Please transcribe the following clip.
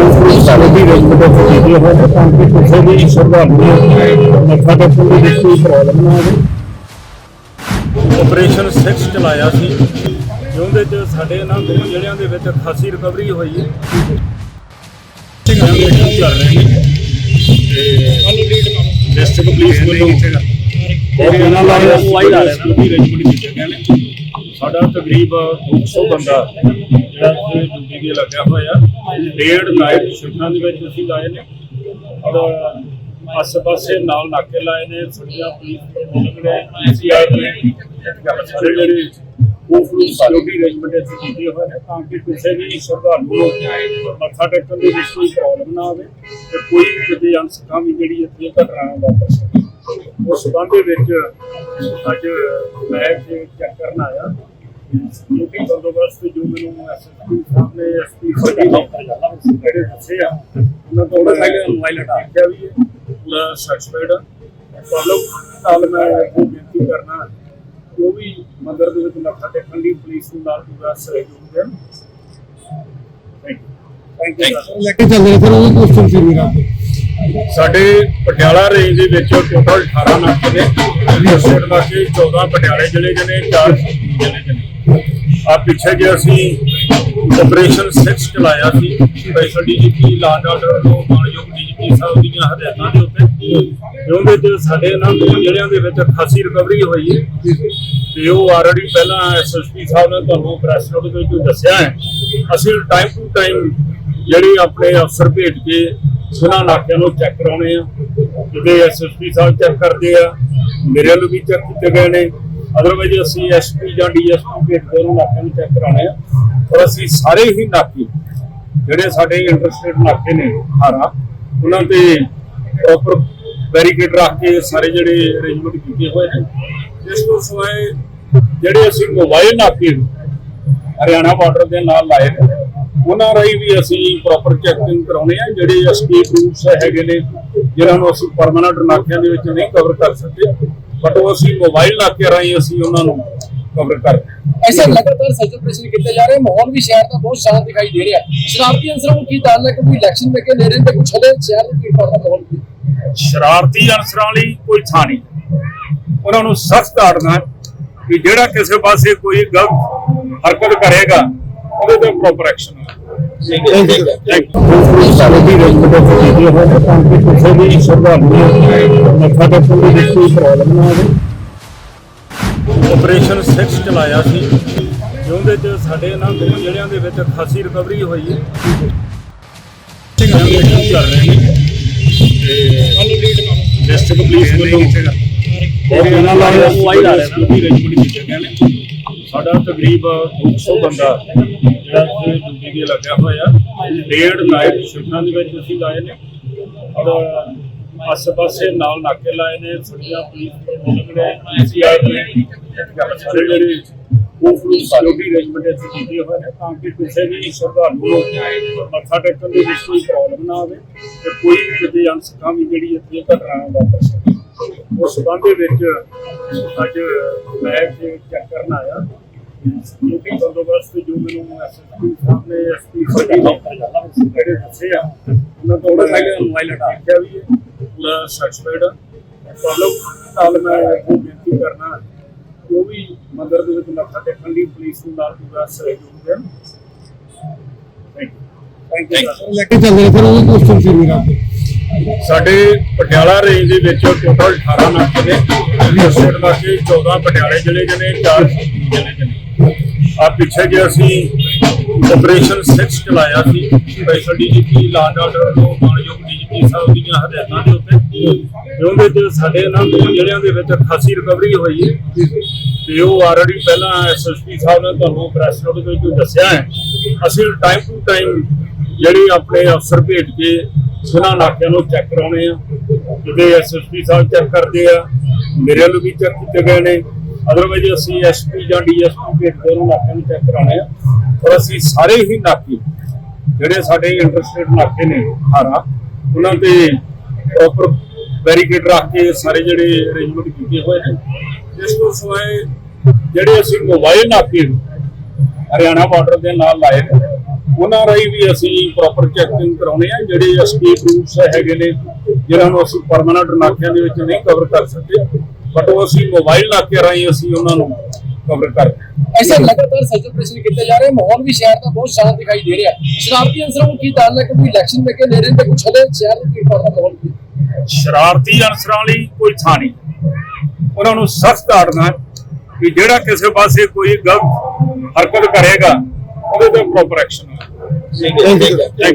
ਉਸ ਸਾਰੇ ਦੀ ਰੈਸਪੈਕਟ ਕੀਤੀ ਹੋਏ ਨੇ ਤਾਂ ਕਿ ਕਿਸੇ ਵੀ ਸ਼ਰਧਾਲੂ ਨੂੰ ਮੱਥਾ ਟੇਕਣ ਦੇ ਵਿੱਚ ਕੋਈ ਪ੍ਰੋਬਲਮ ਨਾ ਆਵੇ ਆਪਰੇਸ਼ਨ 6 ਚਲਾਇਆ ਸੀ ਜਿਹਦੇ ਚ ਸਾਡੇ ਨਾਲ ਦੋ ਜ਼ਿਲ੍ਹਿਆਂ ਦੇ ਵਿੱਚ ਖਾਸੀ ਰਿਕਵਰੀ ਹੋਈ ਹੈ। ਚੱਲ ਰਹੀ ਹੈ ਤੇ ਡਿਸਟ੍ਰਿਕਟ ਪੁਲਿਸ ਵੱਲੋਂ ਇਹਨਾਂ ਨਾਲ ਮੋਬਾਈਲ ਆ ਰਿਹਾ ਨਾ। ਅਰੇਂਜਮੈਂਟ ਕੀਤੇ ਗਏ ਨੇ। ਸਾਡਾ ਤਕਰੀਬ 200 ਬੰਦਾ ਜਿਹੜਾ ਕਿ ਡਿਊਟੀ ਤੇ ਲੱਗਿਆ ਹੋਇਆ। ਡੇਢ ਨਾਈਟ ਸ਼ਿਫਟਾਂ ਦੇ ਵਿੱਚ ਅਸੀਂ ਲਾਏ ਨੇ। ਔਰ ਆਸ-ਪਾਸੇ ਨਾਲ ਨਾਕੇ ਲਾਏ ਨੇ ਸੁਣੀਆਂ ਪੁਲਿਸ ਨੇ ਪੀਸੀਆਰ ਨੇ ਸਾਰੇ ਜਿਹੜੇ ਉਹ ਫੁੱਲ ਸਿਕਿਉਰਿਟੀ ਅਰੇਂਜਮੈਂਟ ਇੱਥੇ ਕੀਤੇ ਹੋਏ ਨੇ, ਤਾਂ ਕਿ ਕਿਸੇ ਵੀ ਸ਼ਰਧਾਲੂ ਨੂੰ ਮੱਥਾ ਟੇਕਣ ਦੇ ਵਿੱਚ ਕੋਈ ਪ੍ਰੋਬਲਮ ਨਾ ਆਵੇ ਤੇ ਕੋਈ ਕਿਤੇ ਅਨਸਕਾਮੀ ਜਿਹੜੀ ਇੱਥੇ ਘਟਨਾ ਨਾ ਵਾਪਰ ਸਕੇ। ਉਸ ਸੰਬੰਧ ਦੇ ਵਿੱਚ ਅੱਜ ਮੈਂ ਇੱਥੇ ਚੈੱਕ ਕਰਨ ਆਇਆ। ਡਿਊਟੀ ਬੰਦੋਬਸਤ ਜੋ ਮੈਨੂੰ ਐਸਐਸਪੀ ਸਾਹਿਬ ਨੇ ਐਸਪੀ ਸਾਹਿਬ ਜਿਹੜੇ ਦੱਸੇ ਆ ਉਹਨਾਂ ਤੋਂ ਉਹਨਾਂ ਪਹਿਲੇ ਮੋਬਾਈਲ ਹਟਾ ਕੇ ਵੀ ਹੈ ਪੂਰਾ ਸੈਟੀਸਫਾਈਡ ਪ੍ਰੋਬਲਮ ਨਾਲ ਮੈਂ ਇਹ ਬੇਨਤੀ ਕਰਨਾ ਜੋ ਵੀ ਮੰਦਰ ਦੇ ਵਿੱਚ ਮੱਥਾ ਟੇਕਣ ਲਈ ਪੁਲਿਸ ਨੂੰ ਨਾਲ ਪੂਰਾ ਸਹਿਯੋਗ ਦੇਣ। ਥੈਂਕ ਯੂ ਲੈ ਕੇ ਚੱਲ ਰਹੇ ਸਰ ਉਹ ਕੁਐਸਚਨ ਸੀ ਮੇਰਾ ਸਾਡੇ ਪਟਿਆਲਾ ਰੇਂਜ ਦੇ ਵਿੱਚ ਟੋਟਲ 18 ਨਾਕੇ ਨੇ। ਰਿਪੋਰਟ ਨਾਕੇ 14 ਪਟਿਆਲੇ ਜ਼ਿਲ੍ਹੇ ਦੇ ਨੇ 4 ਜ਼ਿਲ੍ਹੇ ਦੇ ਨੇ। ਆ ਪਿੱਛੇ ਜੇ ਅਸੀਂ ਆਪਰੇਸ਼ਨ 6 ਚਲਾਇਆ ਸੀ special DGP law and order ਤੋਂ ਮਾਨਯੋਗ ਡੀਜੀਪੀ ਸਾਹਿਬ ਦੀਆਂ ਹਦਾਇਤਾਂ ਦੇ ਉੱਤੇ ਉਹਦੇ ਚ ਸਾਡੇ ਨਾਲ ਦੋ ਜ਼ਿਲ੍ਹਿਆਂ ਦੇ ਵਿੱਚ ਖਾਸੀ ਰਿਕਵਰੀ ਹੋਈ ਹੈ। ਤੇ ਉਹ ਆਲਰੇਡੀ ਪਹਿਲਾਂ ਐਸਐਸਪੀ ਸਾਹਿਬ ਨੇ ਤੁਹਾਨੂੰ ਪ੍ਰੈਸ ਨੋਟ ਵਿੱਚ ਦੱਸਿਆ ਹੈ। ਅਸੀਂ ਟਾਈਮ ਟੂ ਟਾਈਮ ਜਿਹੜੀ ਆਪਣੇ ਅਫਸਰ ਭੇਜ ਕੇ ਉਹਨਾਂ ਨਾਕਿਆਂ ਨੂੰ ਚੈੱਕ ਕਰਾਉਣੇ ਆ। ਜਿਹਦੇ ਐਸਐਸਪੀ ਸਾਹਿਬ ਚੈੱਕ ਕਰਦੇ ਆ, ਮੇਰੇ ਵੱਲੋਂ ਵੀ ਚੈੱਕ ਕੀਤੇ ਗਏ ਨੇ। ਅਦਰਵਾਈਜ਼ ਅਸੀਂ ਐਸਪੀ ਜਾਂ ਡੀਐਸਪੀ ਭੇਜ ਕੇ ਉਹਨਾਂ ਨਾਕਿਆਂ ਨੂੰ ਚੈੱਕ ਕਰਾਉਣੇ ਆ। ਔਰ ਅਸੀਂ ਸਾਰੇ ਹੀ ਨਾਕੇ ਜਿਹੜੇ ਸਾਡੇ ਇੰਟਰਸਟੇਟ ਨਾਕੇ ਨੇ, ਹਾਰਾ, ਉਹਨਾਂ ਤੇ ਪ੍ਰੋਪਰ ਬੈਰੀਕੇਡ ਰੱਖ ਕੇ ਸਾਰੇ ਜਿਹੜੇ ਅਰੇਂਜਮੈਂਟ ਕੀਤੇ ਹੋਏ ਨੇ। ਇਸ ਤੋਂ ਸਿਵਾਏ ਜਿਹੜੇ ਅਸੀਂ ਮੋਬਾਈਲ ਨਾਕੇ ਹਰਿਆਣਾ ਬਾਰਡਰ ਦੇ ਨਾਲ ਲਾਏ ਨੇ ਉਹਨਾਂ ਰਾਈ ਵੀ ਅਸੀਂ ਪ੍ਰੋਪਰ ਚੈਕਿੰਗ ਕਰਾਉਨੇ ਆ ਜਿਹੜੇ ਐਸਕੇਪ ਰੂਟਸ ਹੈਗੇ ਨੇ ਜਿਨ੍ਹਾਂ ਨੂੰ ਅਸੀਂ ਪਰਮਨੈਂਟ ਨਾਕਿਆਂ ਦੇ ਵਿੱਚ ਨਹੀਂ ਕਵਰ ਕਰ ਸਕਦੇ ਬਟ ਉਹ ਅਸੀਂ ਮੋਬਾਈਲ ਨਾਕੇ ਰਾਈ ਅਸੀਂ ਉਹਨਾਂ ਨੂੰ ਕਵਰ ਕਰਦੇ ਐਸੇ ਲਗਾਤਾਰ ਸੈਲੀਬ੍ਰੇਸ਼ਨ ਕੀਤੇ ਜਾ ਰਹੇ ਮਾਹੌਲ ਵੀ ਸ਼ਹਿਰ ਦਾ ਬਹੁਤ ਸ਼ਾਂਤ ਦਿਖਾਈ ਦੇ ਰਿਹਾ ਸ਼ਰਾਰਤੀ ਅੰਸਰਾਂ ਨੂੰ ਕੀ ਤਾਲ ਕਿ ਕੋਈ ਇਲੈਕਸ਼ਨ ਮੇਕਰ ਲੈ ਰਹੇ ਤੇ ਕੁਝ ਹਲੇ ਸ਼ਹਿਰ ਦੇ ਕੀ ਪੜਦਾ ਮਾਹੌਲ ਸ਼ਰਾਰਤੀ ਅੰਸਰਾਂ ਲਈ ਕੋਈ ਥਾਂ ਨਹੀਂ। ਉਹਨਾਂ ਨੂੰ ਸਖਤ ਆੜਨਾ ਕਿ ਜਿਹੜਾ ਕਿਸੇ ਪਾਸੇ ਕੋਈ ਗਲਤ ਹਰਕਤ ਕਰੇਗਾ ਉਹਦੇ ਤੇ ਪ੍ਰੋਪਰ ਐਕਸ਼ਨ ਦੀ ਰੈਸਪੈਕਟ ਕੀਤੀ ਹੋਏ ਨੇ ਤਾਂ ਕਿ ਕਿਸੇ ਵੀ ਸ਼ਰਧਾਲੂ ਨੂੰ ਮੱਥਾ ਟੇਕਣ ਦੇ ਕੋਈ ਪ੍ਰੋਬਲਮ ਨਾ ਆਵੇ ਆਪਰੇਸ਼ਨ 6 ਚਲਾਇਆ ਸੀ ਜਿਹਦੇ ਚ ਸਾਡੇ ਨਾਲ ਦੋ ਜ਼ਿਲ੍ਹਿਆਂ ਦੇ ਵਿੱਚ ਖਾਸੀ ਰਿਕਵਰੀ ਹੋਈ ਹੈ। ਚੱਲ ਰਹੀ ਹੈ ਤੇ ਡਿਸਟ੍ਰਿਕਟ ਪੁਲਿਸ ਵੱਲੋਂ ਇਹਨਾਂ ਨਾਲ ਮੋਬਾਈਲ ਆ ਰਿਹਾ ਨਾ। ਸਾਡਾ ਤਕਰੀਬ 200 ਬੰਦਾ ਜਿਹੜਾ ਕਿ ਡਿਊਟੀ ਤੇ ਲੱਗਿਆ ਹੋਇਆ। ਡੇਢ ਨਾਈਟ ਸ਼ਿਫਟਾਂ ਦੇ ਵਿੱਚ ਅਸੀਂ ਲਾਏ ਨੇ। ਔਰ ਆਸ-ਪਾਸੇ ਨਾਲ ਨਾਕੇ ਲਾਏ ਨੇ ਸੁਣੀਆਂ ਪੁਲਿਸ ਨੇ ਪੀਸੀਆਰ ਨੇ ਸਾਰੇ ਜਿਹੜੇ ਉਹ ਫੁੱਲ ਸਿਕਿਉਰਿਟੀ ਅਰੇਂਜਮੈਂਟ ਇੱਥੇ ਕੀਤੇ ਹੋਏ ਨੇ ਤਾਂ ਕਿ ਕਿਸੇ ਵੀ ਸ਼ਰਧਾਲੂ ਨੂੰ ਮੱਥਾ ਟੇਕਣ ਦੇ ਵਿੱਚ ਕੋਈ ਪ੍ਰੋਬਲਮ ਨਾ ਆਵੇ ਤੇ ਕੋਈ ਕਿਤੇ ਅਨਸਕਾਮੀ ਜਿਹੜੀ ਇੱਥੇ ਘਟਨਾ ਵਾਪਰ ਸਕੇ। ਉਸ ਸੰਬੰਧ ਦੇ ਵਿੱਚ ਅੱਜ ਮੈਂ ਚੈੱਕ ਕਰਨ ਆਇਆ। ਡਿਊਟੀ ਬੰਦੋਬਸਤ ਜੋ ਮੈਨੂੰ ਐਸਐਸਪੀ ਸਾਹਿਬ ਨੇ ਐਸਪੀ ਸਾਹਿਬ ਜਿਹੜੇ ਦੱਸੇ ਆ ਉਹਨਾਂ ਤੋਂ ਉਹਨਾਂ ਪਹਿਲੇ ਮੋਬਾਈਲ ਹਟਾ ਕੇ ਵੀ ਹੈ ਪੂਰਾ ਸੈਟੀਸਫਾਈਡ ਪ੍ਰੋਬਲਮ ਨਾਲ ਮੈਂ ਇਹ ਬੇਨਤੀ ਕਰਨਾ ਜੋ ਵੀ ਮੰਦਰ ਦੇ ਵਿੱਚ ਮੱਥਾ ਟੇਕਣ ਲਈ ਪੁਲਿਸ ਨੂੰ ਨਾਲ ਪੂਰਾ ਸਹਿਯੋਗ ਦੇਣ। ਥੈਂਕ ਯੂ ਲੈ ਕੇ ਚੱਲ ਰਹੇ ਸਰ ਉਹ ਕੁਐਸਚਨ ਸੀ ਮੇਰਾ। ਸਾਡੇ ਪਟਿਆਲਾ ਰੇਂਜ ਦੇ ਵਿੱਚ ਟੋਟਲ 18 ਨਾਕੇ ਨੇ ਰਿਪੋਰਟ ਨਾਕੇ 14 ਪਟਿਆਲੇ ਜ਼ਿਲ੍ਹੇ ਦੇ ਨੇ 4 ਜ਼ਿਲ੍ਹੇ ਦੇ ਨੇ ਆ ਪਿੱਛੇ ਜੇ ਅਸੀਂ ਆਪਰੇਸ਼ਨ 6 ਚਲਾਇਆ ਸੀ special DGP law and order ਤੋਂ ਮਾਨਯੋਗ ਡੀਜੀਪੀ ਸਾਹਿਬ ਦੀਆਂ ਹਦਾਇਤਾਂ ਦੇ ਉੱਤੇ ਉਹਦੇ ਚ ਸਾਡੇ ਨਾਲ ਦੋ ਦੇ ਵਿੱਚ ਖਾਸੀ ਰਿਕਵਰੀ ਹੋਈ ਹੈ। ਤੇ ਉਹ ਆਲਰੇਡੀ ਪਹਿਲਾਂ ਐਸਐਸਪੀ ਸਾਹਿਬ ਨੇ ਤੁਹਾਨੂੰ ਪ੍ਰੈਸ ਨੋਟ ਵਿੱਚ ਦੱਸਿਆ ਹੈ। ਅਸੀਂ ਟਾਈਮ ਟੂ ਟਾਈਮ ਜਿਹੜੇ ਆਪਣੇ ਅਫਸਰ ਭੇਜ ਕੇ ਉਹਨਾਂ ਨਾਕਿਆਂ ਨੂੰ ਚੈੱਕ ਕਰਾਉਣੇ ਆ। ਜਿਹਦੇ ਐਸਐਸਪੀ ਸਾਹਿਬ ਚੈੱਕ ਕਰਦੇ ਆ, ਮੇਰੇ ਵੱਲੋਂ ਵੀ ਚੈੱਕ ਕੀਤੇ ਗਏ ਨੇ। ਅਦਰਵਾਈਜ਼ ਅਸੀਂ ਐਸਪੀ ਜਾਂ ਡੀਐਸਪੀ ਭੇਜ ਕੇ ਉਹਨਾਂ ਨਾਕਿਆਂ ਨੂੰ ਚੈੱਕ ਕਰਾਉਣੇ ਆ। ਔਰ ਅਸੀਂ ਸਾਰੇ ਹੀ ਨਾਕੇ, ਜਿਹੜੇ ਸਾਡੇ ਇੰਟਰਸਟੇਟ ਨਾਕੇ ਨੇ, ਹਾਰਾ, ਉਹਨਾਂ ਤੇ ਪ੍ਰੋਪਰ ਬੈਰੀਕੇਡ ਰੱਖ ਕੇ ਸਾਰੇ ਜਿਹੜੇ ਅਰੇਂਜਮੈਂਟ ਕੀਤੇ ਹੋਏ ਨੇ। ਇਸ ਤੋਂ ਸਿਵਾਏ ਜਿਹੜੇ ਅਸੀਂ ਮੋਬਾਈਲ ਨਾਕੇ ਹਰਿਆਣਾ ਬਾਰਡਰ ਦੇ ਨਾਲ ਲਾਏ ਨੇ, ਉਹਨਾਂ ਰਾਹੀਂ ਵੀ ਅਸੀਂ ਪ੍ਰੋਪਰ ਚੈਕਿੰਗ ਕਰਾਉਣੇ ਆ, ਜਿਹੜੇ ਐਸਪੀਪ ਰੂਟਸ ਹੈਗੇ ਨੇ ਜਿਹਨਾਂ ਨੂੰ ਅਸੀਂ ਪਰਮਾਨੈਂਟ ਨਾਕਿਆਂ ਦੇ ਵਿੱਚ ਨਹੀਂ ਕਵਰ ਕਰ ਸਕਦੇ। ਬਟ ਉਹ ਅਸੀਂ ਮੋਬਾਈਲ ਨਾਕੇ ਰਾਹੀਂ ਅਸੀਂ ਉਹਨਾਂ ਨੂੰ ਕਵਰ ਕਰਦੇ ਹਾਂ। ਐਸੇ ਲਗਾਤਾਰ ਸਰਚ ਆਪਰੇਸ਼ਨ ਕੀਤੇ ਜਾ ਰਹੇ ਮਾਹੌਲ ਵੀ ਸ਼ਹਿਰ ਦਾ ਬਹੁਤ ਸ਼ਾਂਤ ਦਿਖਾਈ ਦੇ ਰਿਹਾ ਸ਼ਰਾਰਤੀ ਅੰਸਰਾਂ ਨੂੰ ਕੀ ਹੈ ਕਿ ਕੋਈ ਇਲੈਕਸ਼ਨ ਵਿੱਚ ਨੇੜੇ ਤੇ ਕੁਝ ਹਲੇ ਸ਼ਹਿਰ ਦੇ ਭੀੜ ਭਾੜ ਦਾ ਮਾਹੌਲ ਵੀ। ਸ਼ਰਾਰਤੀ ਅਨਸਰਾਂ ਲਈ ਕੋਈ ਥਾਂ ਨਹੀਂ। ਉਹਨਾਂ ਨੂੰ ਸਖਤ ਤਾੜਨਾ ਹੈ ਕਿ ਜਿਹੜਾ ਕਿਸੇ ਪਾਸੇ ਕੋਈ ਗਲਤ ਹਰਕਤ ਕਰੇਗਾ ਉਹਦੇ ਤੇ ਪ੍ਰੋਪਰ ਐਕਸ਼ਨ ਹੋਵੇ